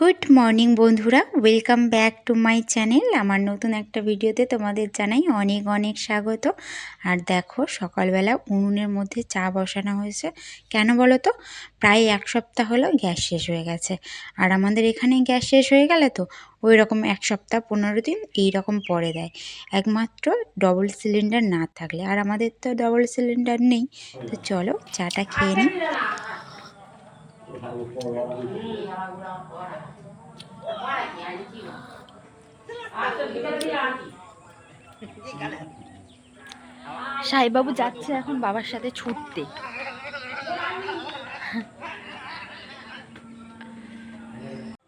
Good morning বন্ধুরা। Welcome back to my channel আমার নতুন একটা ভিডিওতে তোমাদের জানাই অনেক অনেক স্বাগত। আর দেখো, সকালবেলা উনুনের মধ্যে চা বসানো হয়েছে। কেন বলো তো? প্রায় এক সপ্তাহ হলো গ্যাস শেষ হয়ে গেছে। আর আমাদের এখানে গ্যাস শেষ হয়ে গেলে তো ওই রকম এক সপ্তাহ, পনেরো দিন এই রকম পরে দেয় একমাত্র ডবল সিলিন্ডার না থাকলে। আর আমাদের তো ডবল সিলিন্ডার নেই। তো চলো, চাটা খেয়ে নিই। সাইবাবু যাচ্ছে এখন বাবার সাথে ছুটতে।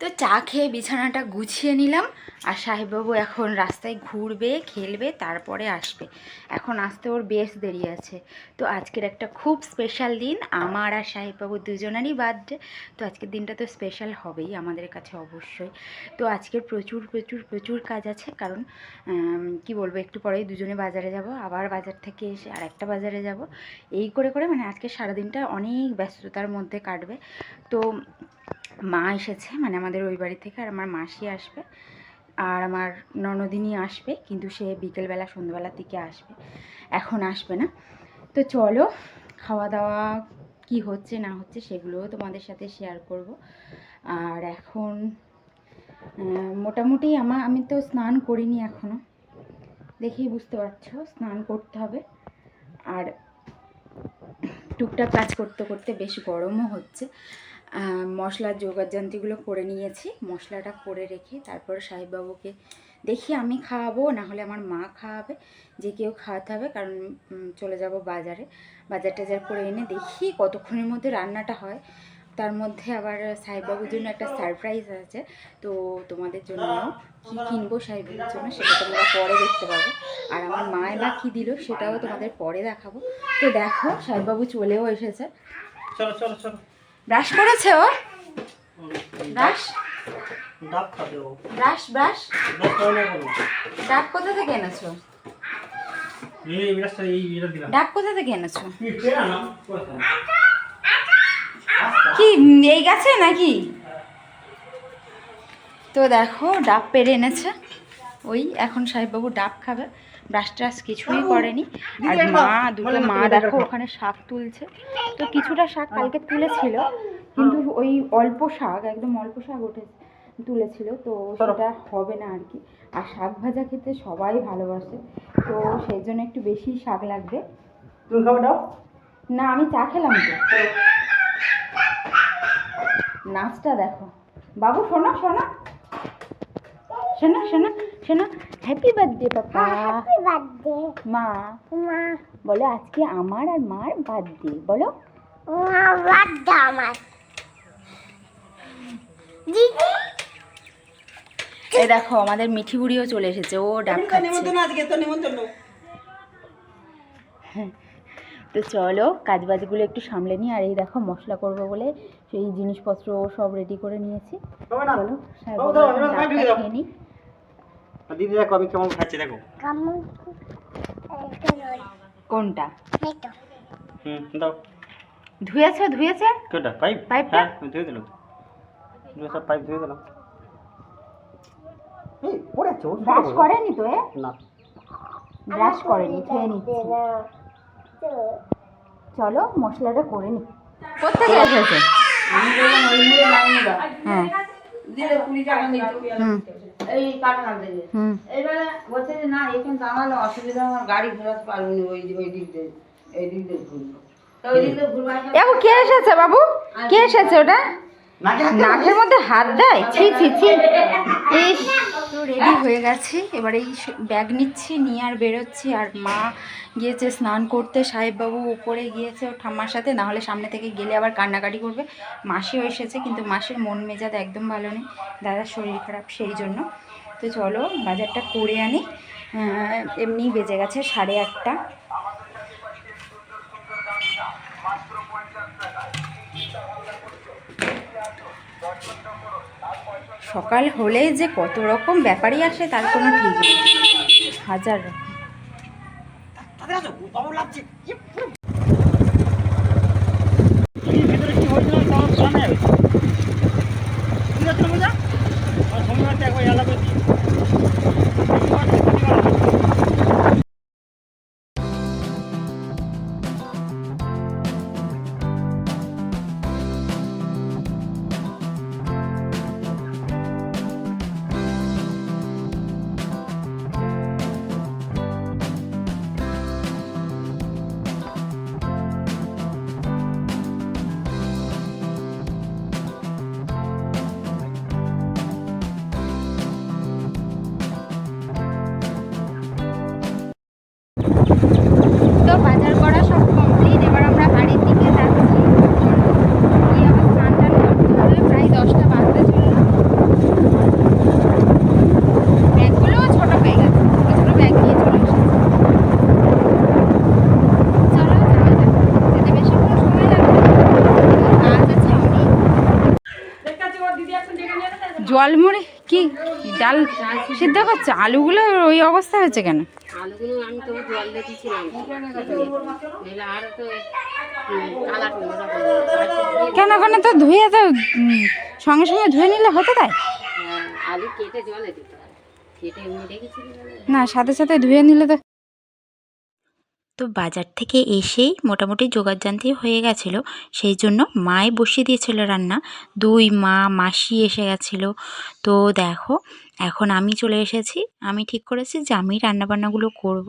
তো চা খেয়ে বিছানাটা গুছিয়ে নিলাম আর সাহেববাবু এখন রাস্তায় ঘুরবে, খেলবে, তারপরে আসবে। এখন আসতে ওর বেশ দেরি আছে। তো আজকের একটা খুব স্পেশাল দিন, আমার আর সাহেববাবু দুজনেরই বার্থডে তো আজকের দিনটা তো স্পেশাল হবেই আমাদের কাছে অবশ্যই। তো আজকের প্রচুর প্রচুর প্রচুর কাজ আছে কারণ কি বলব, একটু পরেই দুজনে বাজারে যাব, আবার বাজার থেকে এসে আর একটা বাজারে যাব। এই করে করে মানে আজকে সারাদিনটা অনেক ব্যস্ততার মধ্যে কাটবে। তো মা এসেছে মানে আমাদের ওই বাড়ি থেকে আর আমার মাসি আসবে আর আমার ননদিনী আসবে, কিন্তু সে বিকেলবেলা, সন্ধ্যাবেলার দিকে আসবে। এখন আসবে না। তো চলো খাওয়া দাওয়া কি হচ্ছে, না হচ্ছে, সেগুলোও তোমাদের সাথে শেয়ার করব। আর এখন মোটামুটি আমার আমি তো স্নান করিনি এখনও দেখেই বুঝতে পারছ, স্নান করতে হবে। আর টুকটাক কাজ করতে করতে বেশ গরমও হচ্ছে। মশলার যোগাযান্তিগুলো করে নিয়েছি। মশলাটা করে রেখে তারপর সাহেববাবুকে দেখি আমি খাওয়াবো, না হলে আমার মা খাওয়াবে, যে কেউ খাওয়াতে হবে, কারণ চলে যাব বাজারে। বাজার টাজার করে এনে দেখি কতক্ষণের মধ্যে রান্নাটা হয়। তার মধ্যে আবার সাহেববাবুর জন্য একটা সারপ্রাইজ আছে। তো তোমাদের জন্য কী কিনবো সাহেবের জন্য সেটা তোমরা পরে দেখতে পাবে। আর আমার মায় বা কী দিল সেটাও তোমাদের পরে দেখাবো। তো দেখো, সাহেববাবু চলেও এসেছে। চলো চলো চলো। ব্রাশ করেছে ও? ব্রাশ ডাব খাবে ও। ব্রাশ ব্রাশ ডাব কোথা থেকে এনেছো? দিলাম। ডাব কোথা থেকে এনেছো? কি এই গাছে নাকি? তো দেখো ডাব পেরে এনেছে। ওই এখন সাহেববাবু ডাব খাবে। ব্রাশ ট্রাশ কিছুই করেনি। আর মা দুটো মা দেখো ওখানে শাক তুলছে। তো কিছুটা শাক কালকে তুলেছিল কিন্তু ওই অল্প শাক একদম অল্প শাক উঠে তুলেছিল তো সেটা হবে না আর কি। আর শাক ভাজা খেতে সবাই ভালোবাসে তো সেই জন্য একটু বেশি শাক লাগবে। না আমি চা খেলাম তো। নাচটা দেখো। বাবু শোনো শোনো। শোনো শোনো। শোনো happy birthday papa happy birthday মা। মা। বলো আজকে আমার আর মার বার্থডে বলো। মা বার্থডে আমার। দিদি? এই দেখো আমাদের মিঠি বুড়িও চলে এসেছে ও আজকে তো নিমন্ত্রণ। তো চলো কাজ বাজগুলো একটু সামলে নিই আর এই দেখো মশলা করব বলে সেই জিনিসপত্র সব রেডি করে নিয়েছি। চলো দাও। খেয়ে নিই। দিদি দেখো আমি কেমন খাচ্ছি দেখো। কোনটা? হুম দাও। ধুয়েছে ধুয়েছে? কোনটা পাইপ? পাইপটা? হ্যাঁ আমি ধুয়ে দিলাম। ধুয়ে সব পাইপ ধুয়ে দিলাম। এই পড়ে আছে ব্রাশ করেনি তো এ? না। ব্রাশ করেনি খেয়ে নিচ্ছি। চলো মশলাটা করে নি। কোথেকে এসেছে? আমি বললাম ওই লাইনে দাও। হ্যাঁ। দিলে কুড়ি টাকা নিত। এই কাটা দিলে এবারে বলছে যে না এখন দাঁড়ালে অসুবিধা আমার গাড়ি ঘোরাতে পারব না ওই ওই দিক দিয়ে। এই দিক দিয়ে ঘুরবো। তো ওই দিক দিয়ে ঘুরবো। কে এসেছে বাবু? কে এসেছে ওটা? নাকের মধ্যে হাত দেয়? ছি ছি ছি। ইস। তো রেডি হয়ে গেছি। এবার এই ব্যাগ নিচ্ছি নিয়ে আর বেরোচ্ছি। আর মা গিয়েছে স্নান করতে। সাহেববাবু উপরে গিয়েছে ওর ঠাম্মার সাথে। না হলে সামনে থেকে গেলে আবার কান্নাকাটি করবে। মাসিও এসেছে কিন্তু মাসির মন মেজাজ একদম ভালো নেই। দাদার শরীর খারাপ সেই জন্য। তো চলো বাজারটা করে আনি। আহ, এমনিই বেজে গেছে সাড়ে আটটা। সকাল হলে যে কত রকম ব্যাপারই আসে তার কোনো ঠিক নেই। হাজার রকম। জল মুড়ি? কি? ডাল সিদ্ধ করছে? আলুগুলো ওই অবস্থা হয়েছে কেন? আলুগুলো আমি তো জল দিয়েছিলাম। আর তো কেন ওখানে তো ধুয়ে তো সঙ্গে সঙ্গে ধুয়ে নিলে হতে তাই? হ্যাঁ, আলু কেটে জলে দিতে না সাথে সাথে ধুয়ে নিলে তো তো বাজার থেকে এসেই মোটামুটি জোগাড়জান্তি হয়ে গেছিল। সেই জন্য মাই বসিয়ে দিয়েছিল রান্না। দুই মা, মাসি এসে গেছিল। তো দেখো, এখন আমি চলে এসেছি। আমি ঠিক করেছি যে আমি রান্নাবান্নাগুলো করব।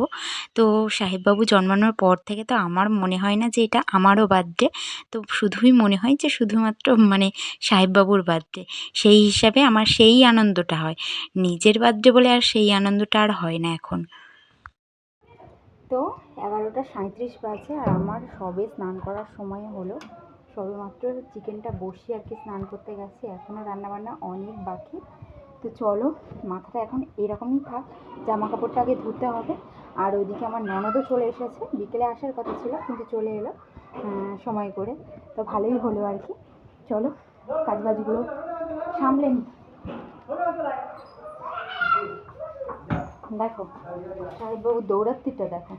তো সাহেববাবু জন্মানোর পর থেকে তো আমার মনে হয় না যে এটা আমারও বার্থডে। তো শুধুই মনে হয় যে শুধুমাত্র মানে সাহেববাবুর বার্থডে। সেই হিসাবে আমার সেই আনন্দটা হয়। নিজের বার্থডে বলে আর সেই আনন্দটা আর হয় না এখন। তো এগারোটা সাঁত্রিশ বাজে আর আমার সবে স্নান করার সময় হলো। সবে মাত্র চিকেনটা বসিয়ে আর কি স্নান করতে গেছি। এখনও রান্নাবান্না অনেক বাকি। তো চলো, মাথাটা এখন এরকমই থাক। জামা কাপড়টা আগে ধুতে হবে। আর ওইদিকে আমার ননদও চলে এসেছে। বিকেলে আসার কথা ছিল, কিন্তু চলে এলো সময় করে। তো ভালোই হলো আর কি। চলো, কাজবাজগুলো সামলে নি। দেখো সাহেববাবু দৌড়াত্তিটা দেখো।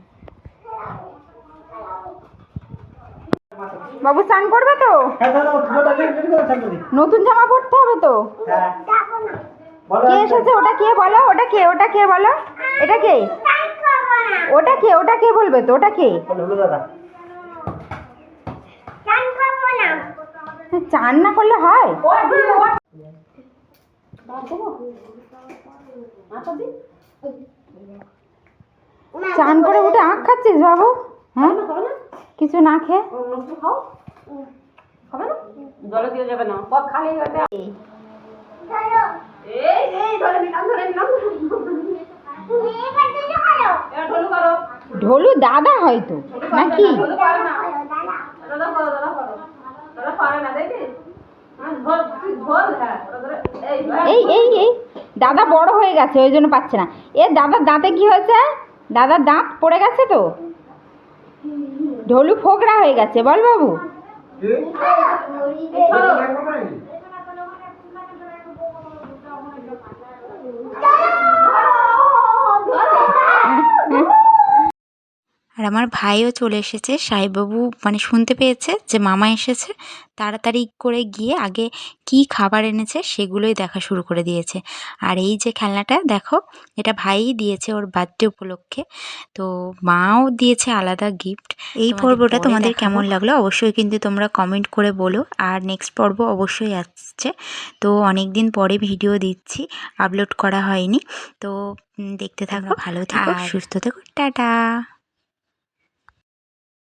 বাবু স্নান করবে তো? হ্যাঁ নতুন জামা পরতে হবে তো? হ্যাঁ। কে এসেছে? ওটা কে বলো? ওটা কে? ওটা কে বলো? এটা কে? ওটা কে? ওটা কে বলবে তো? ওটা কে? বলো চান না করলে হয়? চান করে উঠে আখ খাচ্ছিস বাবু? হ্যাঁ? কিছু না খেয়ে? জলে দিয়ে যাবে না। পথ খালি এই এই ধরে নিলাম ধরে নিলাম ঢোলু দাদা হয়তো নাকি? দাদা করো দাদা করো। দাদা পারে না দেখি। এই এই এই এই দাদা বড় হয়ে গেছে ওই জন্য পাচ্ছে না। এ দাদার দাঁতে কি হয়েছে? দাদার দাঁত পড়ে গেছে তো? ঢোলু ফোকরা হয়ে গেছে বল বাবু। আর আমার ভাইও চলে এসেছে। সাহেববাবু মানে শুনতে পেয়েছে যে মামা এসেছে। তাড়াতাড়ি করে গিয়ে আগে কি খাবার এনেছে সেগুলোই দেখা শুরু করে দিয়েছে। আর এই যে খেলনাটা দেখো এটা ভাইই দিয়েছে ওর বার্থডে উপলক্ষে। তো মাও দিয়েছে আলাদা গিফট এই পর্বটা তোমাদের কেমন লাগল অবশ্যই কিন্তু তোমরা কমেন্ট করে বলো। আর নেক্সট পর্ব অবশ্যই আসছে। তো অনেক দিন পরে ভিডিও দিচ্ছি আপলোড করা হয়নি। তো দেখতে থাকো ভালো থাকো সুস্থ থেকো টাটা।